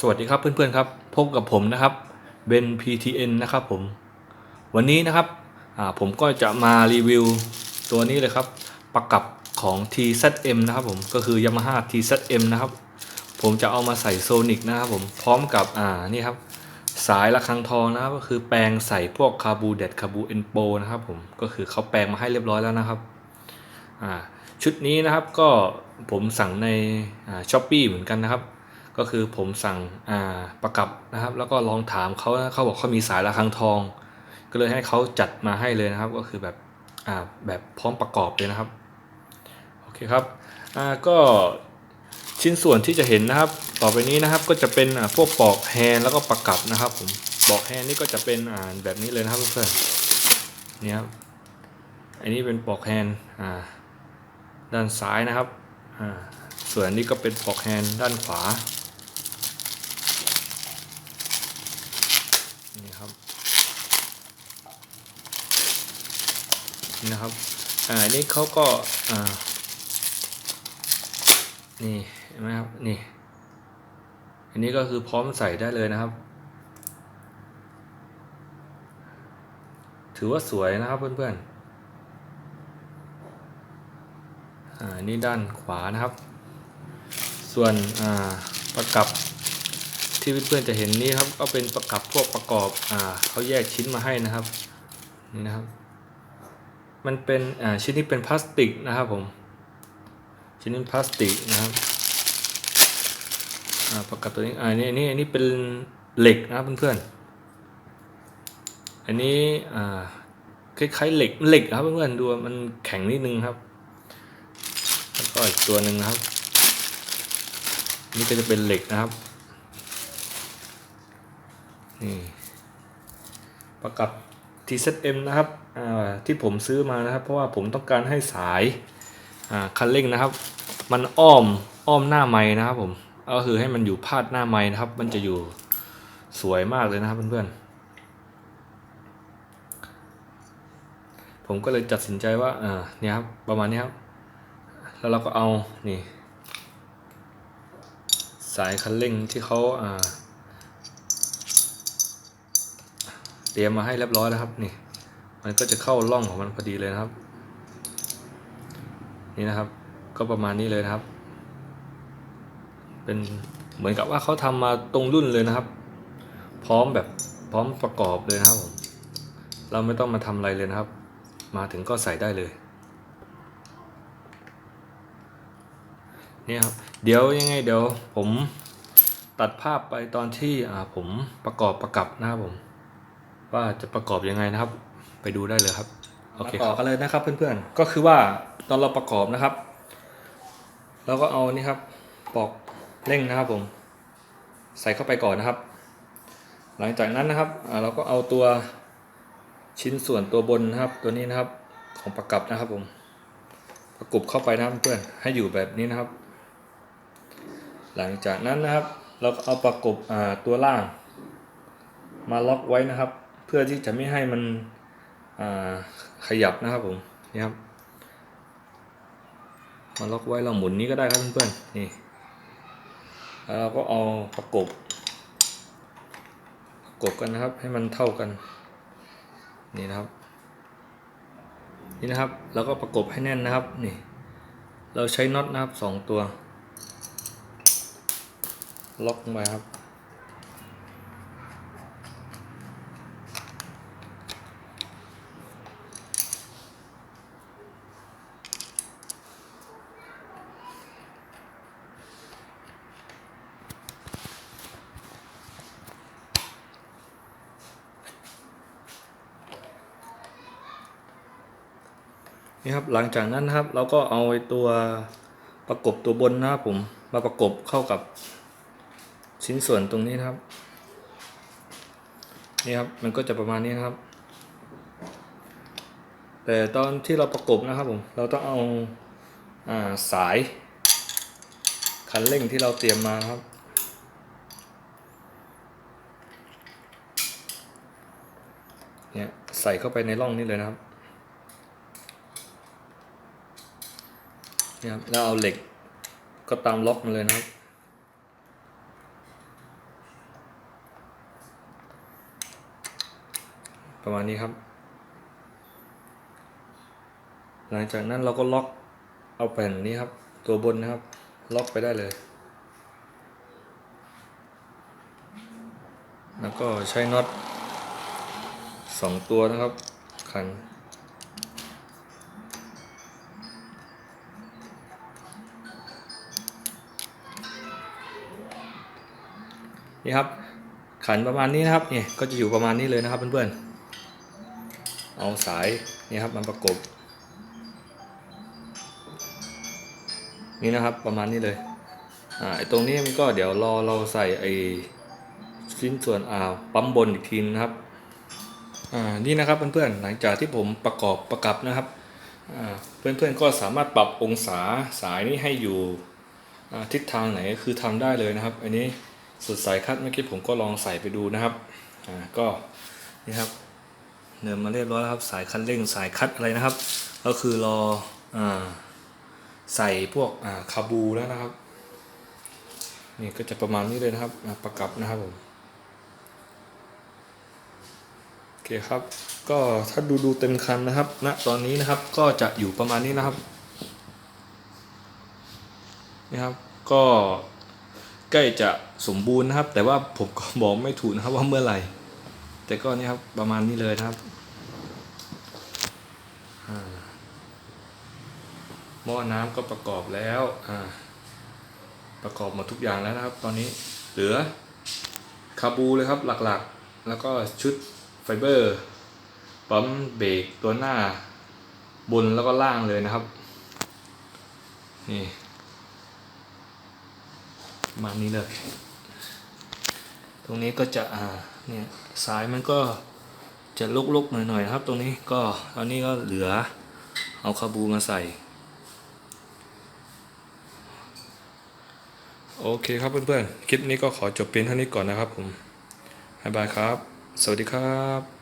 สวัสดีครับเพื่อนๆครับพบกับผมนะครับเบน PTN นะครับผม วันนี้นะครับผมก็จะมารีวิวตัวนี้เลยครับ ประกับของ TZM นะครับผมก็คือ Yamaha TZM นะครับ ผมจะเอามาใส่โซนิกนะครับผมพร้อมกับอ่านี่ครับสายระฆังทองนะครับก็คือแปลงใส่พวกคาบูเดดคาบูเอ็นโปนะครับผมก็คือเขาแปลงมาให้เรียบร้อยแล้วนะครับชุดนี้นะครับก็ผมสั่งในช้อปปีเหมือนกันนะครับ ก็คือผมสั่งอ่าประกับนะครับ แล้วก็ลองถามเขาเขาบอกเขามีสายระฆังทอง ก็เลยให้เขาจัดมาให้เลยนะครับ ก็คือแบบอ่าแบบพร้อมประกอบเลยนะครับโอเคครับอ่าก็ชิ้นส่วนที่จะเห็นนะครับ ต่อไปนี้นะครับก็จะเป็นพวกปลอกแฮนแล้วก็ประกับนะครับ ผมปลอกแฮนนี่ก็จะเป็นอ่าแบบนี้เลยนะครับเพื่อนนี่ครับอันนี้เป็นปลอกแฮนด์อ่าด้านซ้ายนะครับอ่าส่วนนี้ก็เป็นปลอกแฮนด้านขวา นี่ครับ นะครับอ่านนี้เขาก็อ่านี่เห็นไหมครับนี่อันนี้ก็คือพร้อมใส่ได้เลยนะครับ ถือว่าสวยนะครับเพื่อนๆอ่านี่ด้านขวานะครับ ส่วนอ่าประกับที่เพื่อนๆจะเห็นนี้ครับก็เป็นประกับพวกประกอบอ่าเขาแยกชิ้นมาให้นะครับนี่นะครับ มันเป็นอ่าชิ้นนี้เป็นพลาสติกนะครับผม ชิ้นนี้พลาสติกนะครับอ่าประกับตัวนี้อ่านี่อันนี้อันนี้เป็นเหล็กนะครับเพื่อนๆอันนี้อ่าคล้ายๆเหล็กเหล็กครับเพื่อนๆดูมันแข็งนิดนึงครับแล้วก็อีกตัวหนึ่งนะครับ นี่ก็จะเป็นเหล็กนะครับนี่ประกับ TZM นะครับอ่าที่ผมซื้อมานะครับ เพราะว่าผมต้องการให้สายอ่าคันเร่งนะครับ มันอ้อมอ้อมหน้าไม้นะครับผมก็คือให้มันอยู่พาดหน้าไม้นะครับ มันจะอยู่สวยมากเลยนะครับเพื่อนๆผมก็เลยตัดสินใจว่าอ่าเนี่ยครับประมาณนี้ครับ แล้วเราก็เอานี่ สายคันเร่งที่เขาอ่า รียมมาให้เรียบร้อยแล้วครับนี่ มันก็จะเข้าร่องของมันพอดีเลยนะครับ นี่นะครับ ก็ประมาณนี้เลยนะครับ เป็นเหมือนกับว่าเขาทำมาตรงรุ่นเลยนะครับ พร้อมแบบพร้อมประกอบเลยนะครับผมเราไม่ต้องมาทำอะไรเลยนะครับ มาถึงก็ใส่ได้เลยนี่ครับเดี๋ยวยังไงเดี๋ยวผมตัดภาพไปตอนที่ผมประกอบประกับนะครับผม ว่าจะประกอบยังไงนะครับ ไปดูได้เลยครับโอเคต่อกันเลยนะครับเพื่อนๆก็คือว่าตอนเราประกอบนะครับเราก็เอานี่ครับปลอกเร่งนะครับผม ใส่เข้าไปก่อนนะครับ หลังจากนั้นนะครับอ่าเราก็เอาตัวชิ้นส่วนตัวบนนะครับ ตัวนี้นะครับของประกับนะครับผมประกบเข้าไปนะครับเพื่อนให้อยู่แบบนี้นะครับ หลังจากนั้นนะครับ เราก็เอาประกบอ่าตัวล่าง มาล็อกไว้นะครับ เพื่อที่จะไม่ให้มันขยับนะครับผมนี่ครับมาล็อกไว้เราหมุนนี้ก็ได้ครับเพื่อนๆนี่แล้วเราก็เอาประกบประกบกันนะครับให้มันเท่ากันนี่นะครับนี่นะครับแล้วก็ประกบให้แน่นนะครับนี่เราใช้น็อตนะครับสองตัว ล็อกไปครับ นี่ครับหลังจากนั้นนะครับ เราก็เอาตัวประกบตัวบนนะครับผมมาประกบเข้ากับชิ้นส่วนตรงนี้นะครับนี่ครับมันก็จะประมาณนี้นะครับ แต่ตอนที่เราประกบนะครับผมเราต้องเอาอาสายคันเร่งที่เราเตรียมมาครับ เนี่ยใส่เข้าไปในร่องนี้เลยนะครับ นะครับแล้วเอาเหล็กก็ตามล็อกมาเลยนะครับ ประมาณนี้ครับ หลังจากนั้นเราก็ล็อกเอาแผ่นนี้ครับ ตัวบนนะครับ ล็อกไปได้เลย แล้วก็ใช้น็อตสองตัวนะครับ ขัน นี่ครับ ขันประมาณนี้นะครับเนี่ยก็จะอยู่ประมาณนี้เลยนะครับเพื่อนๆเอาสายนี่ครับมันประกบนี่นะครับประมาณนี้เลยอ่าไอตรงนี้มันก็เดี๋ยวรอเราใส่ไอชิ้นส่วนอ่าปั๊มบนอีกทีนะครับอ่านี่นะครับเพื่อนๆหลังจากที่ผมประกอบประกับนะครับอ่าเพื่อนๆก็สามารถปรับองศาสายนี้ให้อยู่อ่าทิศทางไหนคือทำได้เลยนะครับ อันนี้ สุดสายคัดเมื่อกี้ผมก็ลองใส่ไปดูนะครับอ่าก็นี่ครับเนินมาเรียบร้อยแล้วครับสายคันเร่งสายคัดอะไรนะครับ ก็คือรออ่าใส่พวกอ่าคาบูแล้วนะครับนี่ก็จะประมาณนี้เลยนะครับอ่าประกับนะครับผมโอเคครับ ก็ถ้าดูดูเต็มคันนะครับณตอนนี้นะครับก็จะอยู่ประมาณนี้นะครับนี่ครับ ก็ใกล้จะ สมบูรณ์นะครับ แต่ว่าผมก็บอกไม่ถูกนะครับว่าเมื่อไหร่ แต่ก็นี่ครับประมาณนี้เลยนะครับหม้อน้ำก็ประกอบแล้วประกอบหมดทุกอย่างแล้วนะครับ ตอนนี้เหลือคาบูเลยครับหลักๆ แล้วก็ชุดไฟเบอร์ปั๊มเบรกตัวหน้าบนแล้วก็ล่างเลยนะครับ นี่มานี้เลย ตรงนี้ก็จะอ่าเนี่ยสายมันก็จะลุกๆหน่อยๆนะครับ ตรงนี้ก็ตอนนี้ก็เหลือเอาคาบูมาใส่ โอเคครับเพื่อนๆ คลิปนี้ก็ขอจบเพียงเท่านี้ก่อนนะครับผมบ๊ายบายครับ สวัสดีครับ